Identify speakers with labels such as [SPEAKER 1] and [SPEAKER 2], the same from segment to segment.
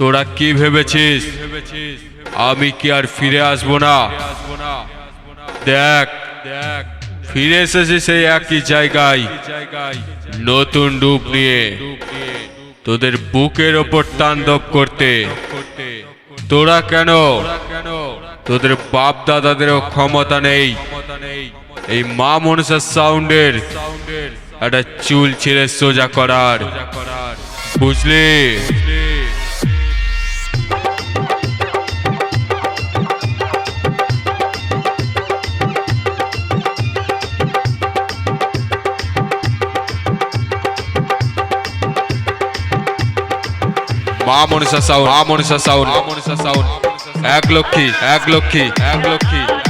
[SPEAKER 1] তোরা কি ভেবেছিস? আমি কি আর ফিরে আসব না? দেখ দেখ ফিরে এসেছি সেই একই জায়গায়, নতুন ডুব নিয়ে, তোদের বুকের ওপর তাণ্ডব করতে। তোরা কেন? তোদের বাপ দাদাদেরও ক্ষমতা নেই। এই মা মনসার সাউন্ডের একটা চুল ছেড়ে সোজা করার। বুঝলি? মা মনসা সাউন্ড, মা মনসা সাউন্ড, মা মনসা সাউন্ড। এক লক্ষ্মী এক লক্ষ্মী এক লক্ষ্মী।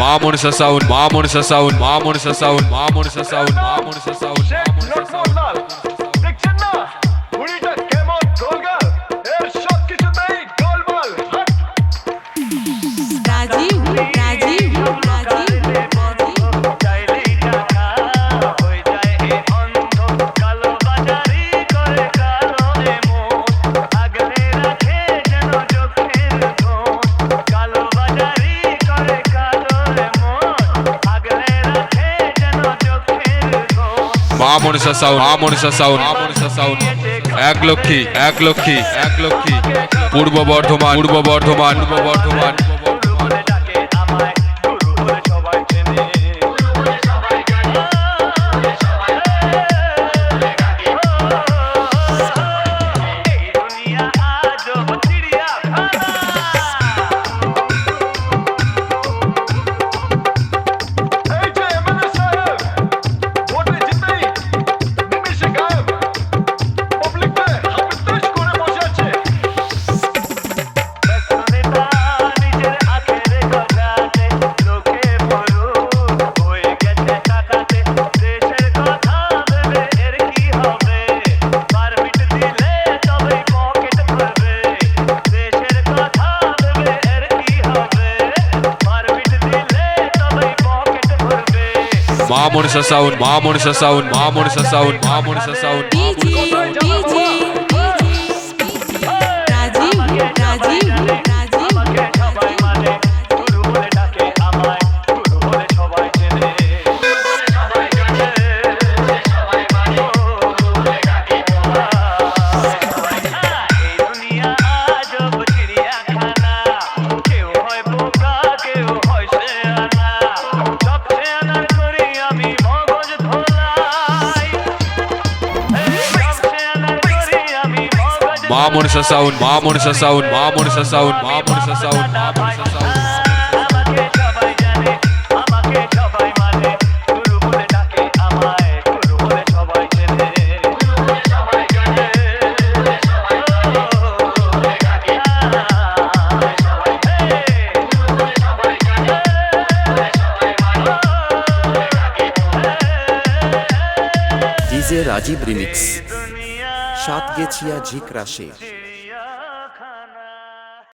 [SPEAKER 1] মা মনসা সাউন্ড মা মনসা সাউন্ড মা মনসা সাউন্ড মা মনসা সাউন্ড মা মনসা সাউন্ড মা সাউন্ড মা সাউন্ড মা সাউন্ড। এক লক্ষ্মী এক লক্ষ্মী এক লক্ষ্মী। পূর্ব বর্ধমান পূর্ব বর্ধমান পূর্ব বর্ধমান। মা মনসা সাউন্ড মা মনসা সাউন্ড মা মনসা সাউন্ড মা মনসা সাউন্ড মা মনসা সাউন্ড মা মনসা সাউন্ড মা মনসা সাউন্ড মা মনসা সাউন্ড মা মনসা সাউন্ড
[SPEAKER 2] রাজীব রিমিক্স। সাত গেছিয়া ঝিক রাশে